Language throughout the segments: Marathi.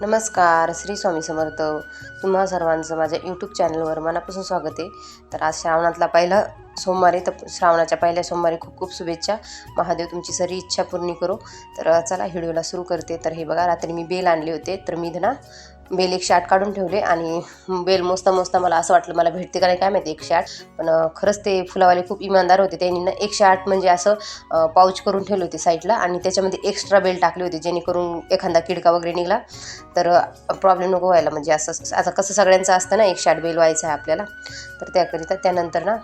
नमस्कार श्री स्वामी समर्थ. तुम्हा सर्वांचं माझ्या यूट्यूब चॅनलवर मनापासून स्वागत आहे. तर आज श्रावणातला पहिला सोमवारी तर श्रावणाच्या पहिल्या सोमवारी खूप खूप शुभेच्छा. महादेव तुमची सरी इच्छा पूर्ण करो. तर चला व्हिडिओला सुरू करते. तर हे बघा रात्री मी बेल आणले होते. तर मी इथं ना बेल एकशे आठ काढून ठेवले आणि बेल मोजता मोजता मला असं वाटलं मला भेटते का नाही काय माहिती एकशे आठ पण खरंच ते फुलावाले खूप इमानदार होते. त्यांनी ना एकशे आठ म्हणजे असं पाऊच करून ठेवले होते साईडला आणि त्याच्यामध्ये एक्स्ट्रा बेल टाकली होती जेणेकरून एखादा किडका वगैरे निघाला. तर प्रॉब्लेम नको व्हायला. म्हणजे असं आता कसं सगळ्यांचं असतं ना एकशे आठ बेल व्हायचं आहे आपल्याला. तर त्याकरिता त्यानंतर ना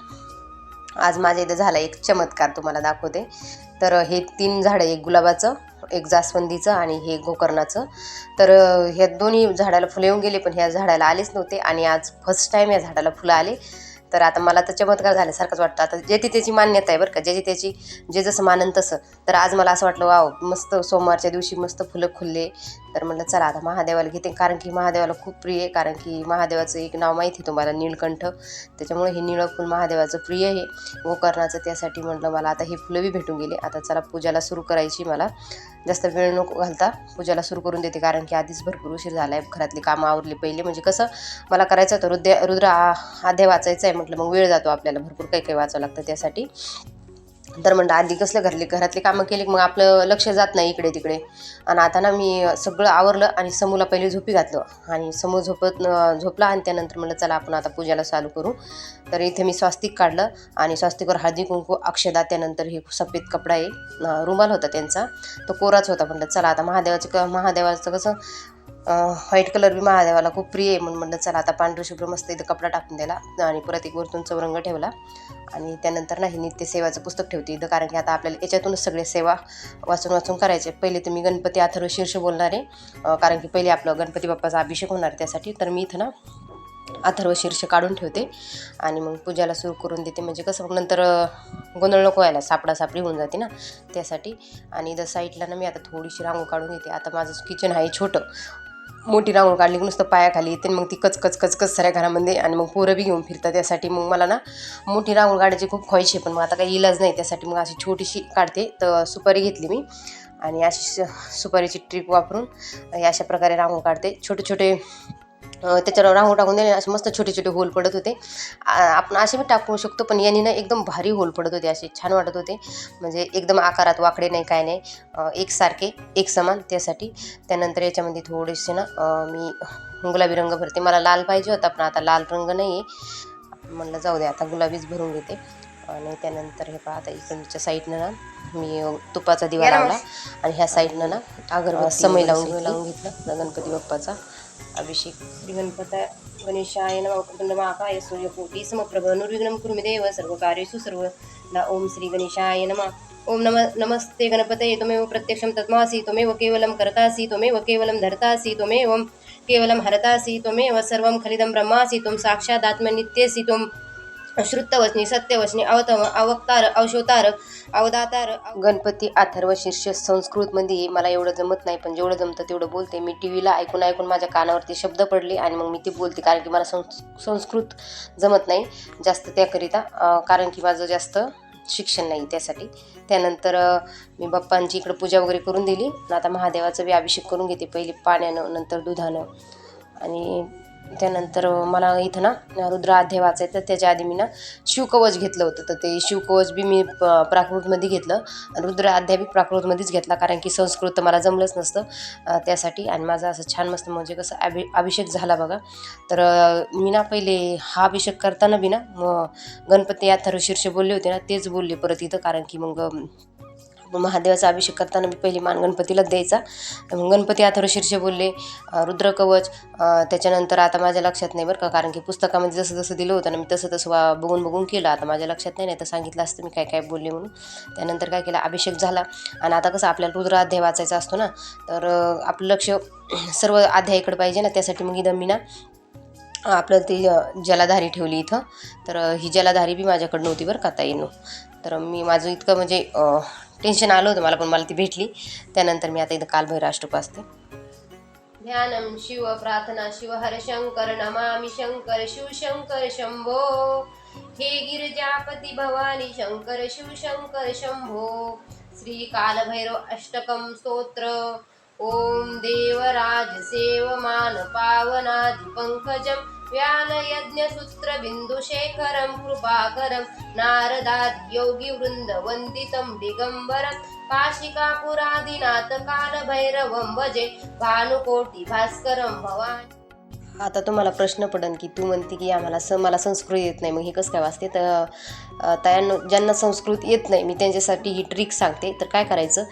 आज माझ्या इथं झाला एक चमत्कार तुम्हाला दाखवते. तर हे तीन झाडं एक गुलाबाचं एक जास्वंदीचं आणि हे गोकर्णाचं. तर ह्या दोन्ही झाडाला फुलं येऊन गेले पण ह्या झाडाला आलेच नव्हते आणि आज फर्स्ट टाईम या झाडाला फुलं आले. तर आता मला तर चमत्कार झाल्यासारखंच वाटतं. आता ज्याची त्याची मान्यता आहे बरं का ज्याची त्याची जे जसं मानन तसं. तर आज मला असं वाटलं वाव मस्त सोमवारच्या दिवशी मस्त फुलं खुलले. तर म्हटलं चला आता महादेवाला घेते. कारण की महादेवाला खूप प्रिय आहे कारण की महादेवाचं एक नाव माहिती आहे तुम्हाला नीलकंठ. त्याच्यामुळे हे निळं फुल महादेवाचं प्रिय आहे. गोकर्णाचं त्यासाठी म्हटलं मला आता हे फुलं बी भेटून गेले. आता चला पूजाला सुरू करायची मला. जास्त वेळ नको घालता. पूजाला सुरू करून देते कारण की आधीच भरपूर उशीर झाला आहे घरातली कामं आवरली पहिले. म्हणजे कसं मला करायचं होतं रुद्र रुद्र आ- आध्या वाचायचं आहे. म्हटलं मग वेळ जातो आपल्याला भरपूर काही काही वाचावं लागतं त्यासाठी. तर म्हणलं आधी कसलं घरले घरातली कामं केली मग आपलं लक्ष जात नाही इकडे तिकडे. आणि आता ना मी सगळं आवरलं आणि समूला पहिले झोपी घातलं. आणि समू झोपत झोपला आणि त्यानंतर म्हणलं चला आपण आता पूजाला चालू करू. तर इथे मी स्वास्तिक काढलं आणि स्वास्तिकवर हळदी कुंकू अक्षदा त्यानंतर हे सफेद कपडा आहे रुमाल होता त्यांचा तो कोराच होता. म्हणलं चला आता महादेवाचं क महादेवाचं कसं व्हाईट कलर बी महादेवाला खूप प्रिय आहे म्हणून म्हणलं चला आता पांढरं शुभ्र मस्त इथं कपडा टाकून दिला. आणि परत एक वरतून चौरंग ठेवला. आणि त्यानंतर नाही नित्य सेवाचं पुस्तक ठेवते इथं कारण की आता आपल्याला याच्यातूनच सगळे सेवा वाचून वाचून करायचे. पहिले तर मी गणपती अथर्व शीर्ष बोलणार आहे. कारण की पहिले आपलं गणपती बाप्पाचा अभिषेक होणार त्यासाठी. तर मी इथं ना अथर्व शीर्ष काढून ठेवते आणि मग पूजाला सुरू करून देते. म्हणजे कसं मग नंतर गोंधळ नको व्हायला सापडा सापडी होऊन जाते ना त्यासाठी. आणि इथं साईडला ना मी आता थोडीशी रांगोळ काढून घेते आता माझं किचन आहे छोटं. मोठी रांगोळ काढली की नुसतं पायाखाली येते आणि मग ती कच कच कच कच साऱ्या घरामध्ये आणि मग पोरं बी घेऊन फिरतात त्यासाठी. मग मला ना मोठी रांगोळ काढायची खूप ख्वाहिश आहे पण मग आता काही इलाज नाही त्यासाठी. मग अशी छोटीशी काढते. तर सुपारी घेतली मी आणि अशी सुपारीची ट्रिक वापरून अशा प्रकारे रांगोळ काढते. छोटे छोटे त्याच्यावर रांगोळ टाकून दिले असे मस्त छोटे छोटे होल पडत होते. आपण असे बी टाकू शकतो पण यांनी ना एकदम भारी होल पडत होते असे छान वाटत होते. म्हणजे एकदम आकारात वाकडे नाही काय नाही. एकसारखे एक समान त्यासाठी. त्यानंतर याच्यामध्ये थोडेसे ना मी गुलाबी रंग भरते. मला लाल पाहिजे होता पण आता लाल रंग नाही आहे म्हणलं जाऊ दे आता गुलाबीच भरून घेते. आणि त्यानंतर हे पहा आता इकडच्या साईडनं ना मी तुपाचा दिवा लावला. आणि ह्या साईडनं ना अगरबत्ती समय लावून लावून घेतलं गणपती बाप्पाचा. अभिषेक श्री गणपत गणेशाय नमः वक्रतुंड महाकाय सूर्यकोटी समप्रभ निर्विघ्नं कुरु देव सर्वकार्येषु सर्व ला ओम श्री गणेशाय नमः ओम नम नमस्ते गणपतये त्वमेव प्रत्यक्षं तत्मासि त्वमेव केवलं कर्तासि त्वमेव केवलं धर्तासि त्वमेवं केवलं हरतासि त्वमेव सर्वं खलिदं ब्रह्मासि त्वं साक्षादात्मनित्यसि त्वं श्रुतवचनी सत्यवचनी अवतम अवक्तार अवशोतार अवदातार गणपती अथर्व शीर्ष संस्कृतमध्ये मला एवढं जमत नाही पण जेवढं जमतं तेवढं बोलते. मी टी व्हीला ऐकून ऐकून माझ्या कानावरती शब्द पडले आणि मग मी ते बोलते कारण की मला संस् संस्कृत जमत नाही जास्त त्याकरिता. कारण की माझं जास्त शिक्षण नाही त्यासाठी. त्यानंतर मी बाप्पांची इकडं पूजा वगैरे करून दिली. आता महादेवाचं बी अभिषेक करून घेते पहिले पाण्यानं नंतर दुधानं. आणि त्यानंतर मला इथं ना रुद्र अध्याय वाचायचं तर त्याच्या आधी मी ना शिवकवच घेतलं होतं. तर ते शिवकवच बी मी प- प्राकृतमध्ये घेतलं. आणि रुद्र अध्याय बी प्राकृतमध्येच घेतला कारण की संस्कृत तर मला जमलंच नसतं त्यासाठी. आणि माझा असं छान मस्त म्हणजे कसं अभि अभिषेक झाला बघा. तर मी ना पहिले हा अभिषेक करताना बी ना मग गणपती या शीर्ष बोलले होते ना तेच बोलले परत इथं कारण की मग महादेवाचा अभिषेक करताना मी पहिली मान गणपतीलाच द्यायचा. मग गणपती अथर्व शीर्ष बोलले रुद्रकवच त्याच्यानंतर आता माझ्या लक्षात नाही बरं का कारण की पुस्तकामध्ये जसं जसं दिलं होतं ना मी तसं तसं वा बघून बघून केलं. आता माझ्या लक्षात नाही नाही तर सांगितलं असतं मी काय काय बोलले म्हणून. त्यानंतर काय केलं अभिषेक झाला. आणि आता कसं आपल्याला रुद्र अध्याय वाचायचा असतो ना तर आपलं लक्ष सर्व अध्यायाकडे पाहिजे ना त्यासाठी मग इथं मी ना आपलं ती जलाधारी ठेवली इथं. तर ही जलाधारी बी माझ्याकडं नव्हती बरं का ताईनो. तर मी माझं इतकं म्हणजे टेन्शन आलं होतं मला पण मला ती भेटली. त्यानंतर मी आता इथं कालभैर अष्टक वाचते. ध्यानं शिव प्रार्थना शिव हर शंकर नमामि शंकर शिव शंकर शंभो. हे गिरिजापती भवानी शंकर शिव शंकर शंभो. श्री कालभैरव अष्टकं स्तोत्र. ओम देवराज सेवमान पावनादि पंकजम. व्यालयज्ञसूत्रबिन्दुशेखरं कृपाकरं नारदादि योगिवृन्दवन्दितं दिगम्बरं काशिकापुरादिनाथ कालभैरवं भजे भानुकोटिभास्करं भवान् भवानि आता तुम्हाला प्रश्न पडन की तू म्हणते की आम्हाला स मला संस्कृत येत नाही. मग हे कसं काय वाचते? तर अ, तयांनो ज्यांना संस्कृत येत नाही मी त्यांच्यासाठी ही ट्रिक सांगते. तर काय करायचं?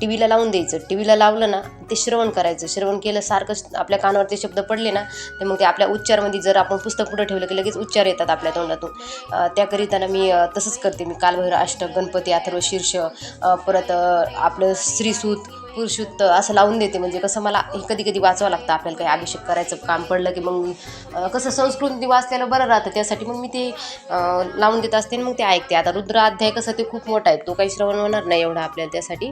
टी व्हीला लावून द्यायचं. टी व्हीला लावलं ना ते श्रवण करायचं. श्रवण केलं सारखं आपल्या कानावर ते शब्द पडले ना तर मग ते आपल्या उच्चारमध्ये जर आपण पुस्तक पुढं ठेवलं की लगेच उच्चार येतात आपल्या तोंडातून. त्याकरिताना मी तसंच करते मी. कालभैर अष्टक गणपती अथर्व शीर्ष परत आपलं श्रीसूत पुरुषूत असं लावून देते. म्हणजे कसं मला हे कधी कधी वाचावं लागतं आपल्याला काही अभिषेक करायचं काम पडलं की मग कसं संस्कृती वाचल्याला बरं राहतं. त्यासाठी मग मी ते लावून देत असते आणि मग ते ऐकते. आता रुद्र अध्याय कसं ते खूप मोठा आहे. तो काही श्रवण होणार नाही एवढा आपल्याला त्यासाठी.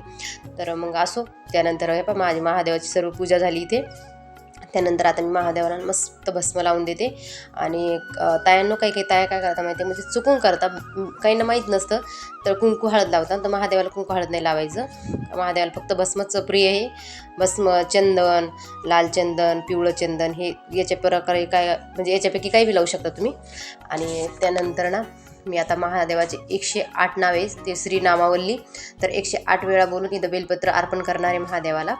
तर मग असो. त्यानंतर हे पण माझी महादेवाची सर्व पूजा झाली इथे. त्यानंतर आता मी महादेवाला मस्त भस्म लावून देते. आणि तायांनो काही काही ताया काय करता माहिती आहे? म्हणजे चुकून करता. काहींना माहीत नसतं. तर कुंकू हळद लावतात. तर महादेवाला कुंकू हळद नाही लावायचं. महादेवाला फक्त भस्मच प्रिय आहे. भस्म चंदन लाल चंदन पिवळं चंदन हे याच्या प्रकारे काय म्हणजे याच्यापैकी काही बी लावू शकता तुम्ही. आणि त्यानंतर ना मी आता महादेवाचे एकशे आठ नावे ते श्रीनामावल्ली तर एकशे आठ वेळा बोलून इथं बेलपत्र अर्पण करणारे महादेवाला.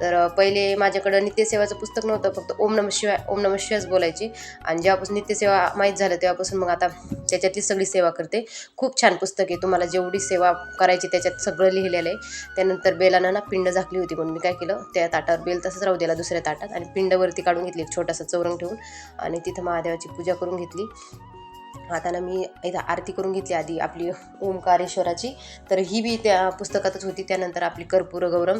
तर पहिले माझ्याकडं नित्यसेवाचं पुस्तक नव्हतं फक्त ओम नम शिवाय ओम नम शिवायच बोलायची. आणि जेव्हापासून नित्यसेवा माहीत झालं तेव्हापासून मग आता त्याच्यातली सगळी सेवा करते. खूप छान पुस्तक आहे. तुम्हाला जेवढी सेवा करायची त्याच्यात सगळं लिहिलेलं आहे. त्यानंतर बेलानं ना पिंड झाकली होती म्हणून मी काय केलं त्या ताटावर बेल तसंच राहू दिला दुसऱ्या ताटात. आणि पिंडवरती काढून घेतली एक छोटासा चौरंग ठेवून. आणि तिथं महादेवाची पूजा करून घेतली. आता ना मी इथं आरती करून घेतली आधी आपली ओंकारेश्वराची. तर ही बी त्या पुस्तकातच होती. त्यानंतर आपली कर्पूर गौरम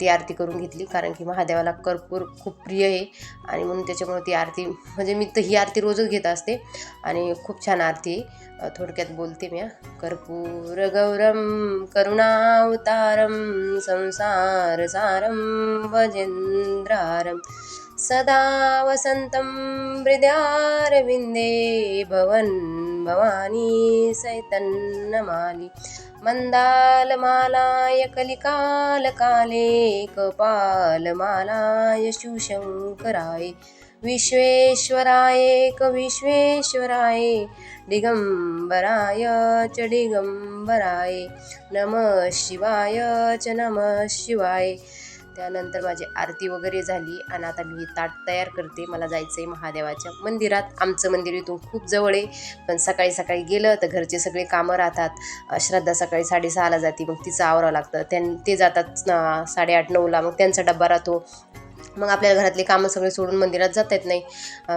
ती आरती करून घेतली. कारण की महादेवाला कर्पूर खूप प्रिय आहे. आणि म्हणून त्याच्यामुळे ती आरती म्हणजे मी तर ही आरती रोजच घेत असते. आणि खूप छान आरती आहे. थोडक्यात बोलते मी हा. कर्पूर गौरम करुणावतारम संसार सारम भजेंद्रारम सदा वसन्तं हृदयारविन्दे भवन् भवानी सैतन्नमालि। मन्दालमालाय कलिकालकाले कपालमालाय शिवशङ्कराय विश्वेश्वराय कविश्वेश्वराय विश्वेश्वराय दिगम्बराय च दिगम्बराय नमः शिवाय च नमः शिवाय। त्यानंतर माझी आरती वगैरे झाली आणि आता मी ताट तयार करते. मला जायचं आहे महादेवाच्या मंदिरात. आमचं मंदिर इथून खूप जवळ आहे. पण सकाळी सकाळी गेलं तर घरचे सगळे कामं राहतात. श्रद्धा सकाळी साडेसहाला जाते. मग तिचं आवरावं लागतं. त्यां ते जातात साडेआठ नऊला. मग त्यांचा डब्बा राहतो. मग आपल्याला घरातली कामं सगळे सोडून मंदिरात जाता येत नाही.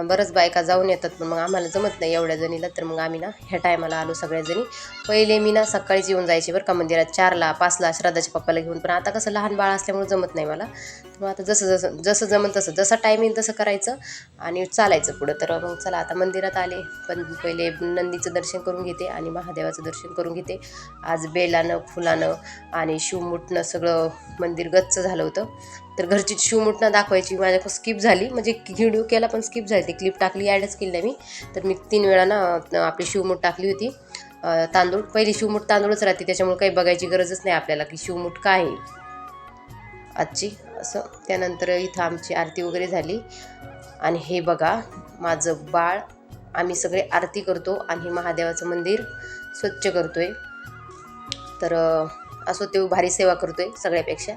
बरंच बायका जाऊन येतात पण मग आम्हाला जमत नाही एवढ्या जणीला. तर मग आम्ही ना ह्या टायमाला आलो सगळ्याजणी. पहिले मी ना सकाळीच येऊन जायचे बरं का मंदिरात. चारला पाचला श्रद्धाच्या पप्पाला घेऊन. पण आता कसं लहान बाळ असल्यामुळे जमत नाही मला. मग आता जसं जसं जसं जमन तसं जसं टाईम येईल तसं करायचं आणि चालायचं पुढं. तर मग चला आता मंदिरात आले. पण पहिले नंदीचं दर्शन करून घेते आणि महादेवाचं दर्शन करून घेते. आज बेलानं फुलानं आणि शिवमुठनं सगळं मंदिर गच्च झालं होतं. तर घरची शिवमुठनं दाखवायची माझ्याकडं स्किप झाली. म्हणजे व्हिडिओ केला पण स्किप झाली. ती क्लिप टाकली ॲडच केली नाही मी. तर मी तीन वेळा ना आपली शिवमुठ टाकली होती. तांदूळ पहिली शिवमूठ तांदूळच राहते त्याच्यामुळे काही बघायची गरजच नाही आपल्याला की शिवमुठ काय आहे. आजची असं. त्यानंतर इथं आमची आरती वगैरे झाली. आणि हे बघा माझं बाळ आम्ही सगळे आरती करतो आणि हे महादेवाचं मंदिर स्वच्छ करतोय. तर असो ते भारी सेवा करतोय सगळ्यापेक्षा.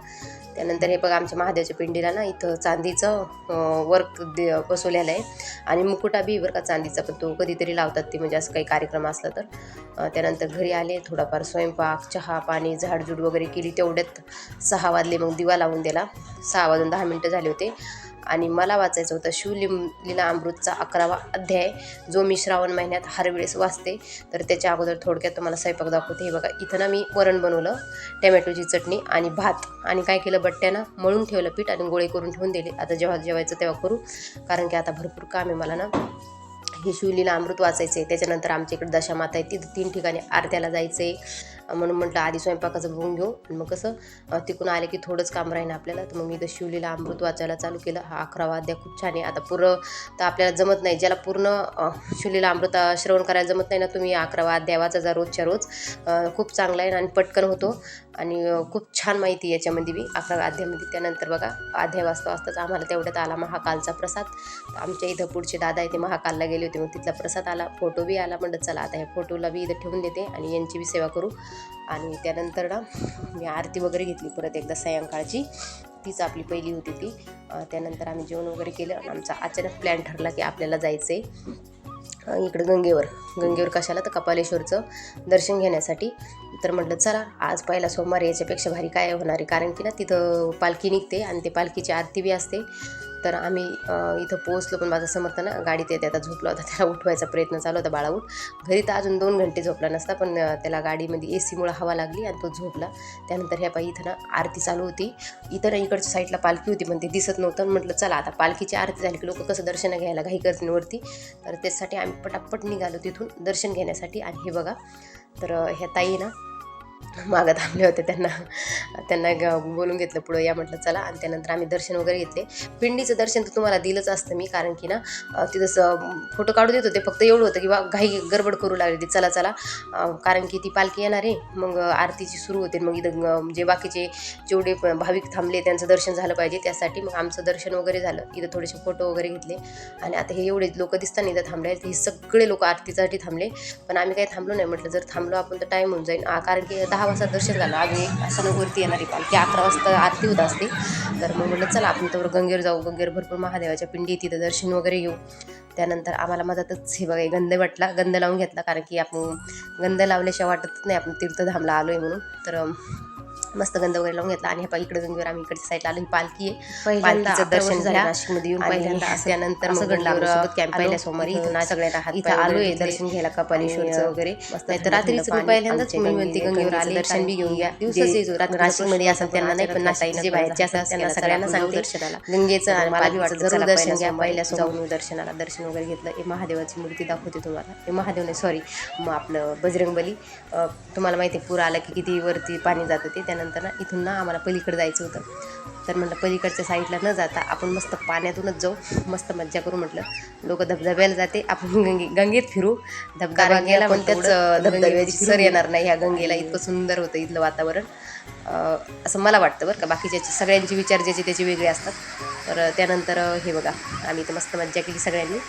त्यानंतर हे बघा आमच्या महादेवाच्या पिंडीला ना इथं चांदीचं वर्क दे बसवलेलं आहे. आणि मुकुटा बी बरं का चांदीचा पण तो कधीतरी लावतात ते म्हणजे असं काही कार्यक्रम असला तर. त्यानंतर घरी आले थोडाफार स्वयंपाक चहा पाणी झाडझूड वगैरे केली तेवढ्यात सहा वाजले मग दिवा लावून दिला. सहा वाजून दहा मिनटं झाले होते. आणि मला वाचायचं होतं शिवलिम लीला अमृतचा अकरावा अध्याय जो मी श्रावण महिन्यात हर वेळेस वाचते. तर त्याच्या अगोदर थोडक्यात तुम्हाला स्वयंपाक दाखवते. हे बघा इथं ना मी वरण बनवलं टमॅटोची चटणी आणि भात आणि काय केलं बट्ट्यानं मळून ठेवलं पीठ आणि गोळे करून ठेवून दिले. आता जेव्हा जेवायचं तेव्हा करू कारण की आता भरपूर काम आहे मला ना. हे शिवलीला अमृत वाचायचं आहे त्याच्यानंतर आमच्या इकडे दशामाता आहे. तिथं तीन ठिकाणी आरत्याला जायचं आहे म्हणून म्हटलं आधी स्वयंपाकाचं बघून घेऊ. आणि मग कसं तिकडून आले की थोडंच काम राहीन आपल्याला. तर मग मी इथं शिवलीला अमृत वाचायला चालू केलं. हा अकरावा अध्याय खूप छान आहे. आता पूर्ण तर आपल्याला जमत नाही. ज्याला पूर्ण शिवलीला अमृत श्रवण करायला जमत नाही ना तुम्ही अकरावा अध्याय वाचायचा रोजच्या रोज. खूप चांगला आहे आणि पटकन होतो. आणि खूप छान माहिती याच्यामध्ये बी अकराव्या अध्यायामध्ये त्यानंतर बघा अध्याय वाचता वाचताच आम्हाला तेवढ्यात आला महाकालचा प्रसाद. आमच्या इथं पुढचे दादा आहे ते महाकालला गेले होते. मग तिथला प्रसाद आला फोटो बी आला. म्हणत चला आता ह्या फोटोला बी इथं ठेवून देते आणि यांची बी सेवा करू. आणि त्यानंतर ना मी आरती वगैरे घेतली परत एकदा सायंकाळची. तीच आपली पहिली होती ती. त्यानंतर आम्ही जेवण वगैरे केलं आणि आमचा अचानक प्लॅन ठरला की आपल्याला जायचं आहे इकडं गंगेवर. गंगेवर कशाला? तर कपालेश्वरचं दर्शन घेण्यासाठी. तर म्हटलं चला आज पहिला सोमवार याच्यापेक्षा भारी काय होणार आहे? कारण की ना तिथं पालखी निघते आणि ते पालखीची आरती बी असते. तर आम्ही इथं पोहोचलो पण माझा समर्थ ना गाडीत येते आता झोपला होता त्याला उठवायचा प्रयत्न चालू होता बाळा उठ घरी तर अजून दोन घंटे झोपला नसता पण त्याला गाडीमध्ये ए सीमुळं हवा लागली आणि तो झोपला. त्यानंतर ह्या पायी इथं ना आरती चालू होती. इथं ना इकडच्या साईडला पालखी होती पण ते दिसत नव्हतं. म्हटलं चला आता पालखीची आरती झाली की लोक कसं दर्शन घ्यायला घाई करतील तर त्यासाठी आम्ही पटापट निघालो तिथून दर्शन घेण्यासाठी. आणि हे बघा तर ह्या ताई ना मागं थांबले होते त्यांना. त्यांना ग- बोलून घेतलं पुढं. या म्हटलं चला. आणि त्यानंतर आम्ही दर्शन वगैरे घेतले. पिंडीचं दर्शन तर तुम्हाला दिलंच असतं मी कारण की ना ती तिथं फोटो काढू देत होते. फक्त एवढं होतं की बा घाई गडबड करू लागली. ती चला. चला कारण की ती पालखी येणार आहे. मग आरतीची सुरू होते. मग इथं जे बाकीचे जेवढे भाविक थांबले त्यांचं दर्शन झालं पाहिजे. त्यासाठी मग आमचं दर्शन वगैरे झालं. इथं थोडेसे फोटो वगैरे घेतले. आणि आता हे एवढे लोक दिसताना इथं थांबले हे सगळे लोक आरतीसाठी थांबले. पण आम्ही काही थांबलो नाही. म्हटलं जर थांबलो आपण तर टाईम होऊन जाईल. कारण की दहा वाजता दर्शन झालं. आम्ही एक येणारी पालखी अकरा वाजता आरती होत असते. तर मग म्हटलं चला आपण तर गंगेवर जाऊ. गंगेवर भरपूर महादेवाच्या पिंडी तिथं दर्शन वगैरे घेऊ. त्यानंतर आम्हाला मधातच हे बघा गंध वाटला. गंध लावून घेतला कारण की आपण गंध लावल्याशिवाय वाटतच नाही. आपण तीर्थधामला आलो आहे म्हणून. तर मस्त गंध वगैरे लावून घेतला आणि पा इकडे गंगेवर आम्ही इकडच्या साईडला आलो. ही पालखी आहे. पालखीचं दर्शन झालं. नाशिकमध्ये येऊन पहिल्यांदा असं त्यानंतर मग की आम्ही पहिल्या सोमवारी इथं ना सगळ्या हात इथं आलोय दर्शन घ्यायला कपालेश्वरचं वगैरे. नाही तर रात्रीच मी पहिल्यांदाच मी म्हणते गंगेवर आले दर्शन बी घेऊन घ्या दिवसच येतो. रात्री नाशिकमध्ये असं त्यांना नाही पण नाशिक जे बाहेरचे असतात त्यांना सगळ्यांना सांगते दर्शनाला गंगेचं आणि मला जरूर दर्शन घ्या. पहिल्या मी दर्शनाला दर्शन वगैरे घेतलं. हे महादेवाची मूर्ती दाखवते तुम्हाला. हे महादेव नाही सॉरी मग आपलं बजरंगबली तुम्हाला माहिती आहे पूर आला की किती वरती पाणी जातं ते त्यानंतर ना इथून ना आम्हाला पलीकडे जायचं होतं. तर म्हटलं पलीकडच्या साईडला न जाता आपण मस्त पाण्यातूनच जाऊ. मस्त मज्जा करू म्हटलं. लोक धबधब्याला जाते. आपण गंगे गंगेत फिरू. धबधबा गेला पण त्याच धबधब्याची सर येणार नाही ह्या गंगेला. इतकं सुंदर होतं इथलं वातावरण. असं मला वाटतं बरं का. बाकीच्याची सगळ्यांचे विचार ज्याचे त्याचे वेगळे असतात. तर त्यानंतर हे बघा. आम्ही इथं मस्त मज्जा केली सगळ्यांनी.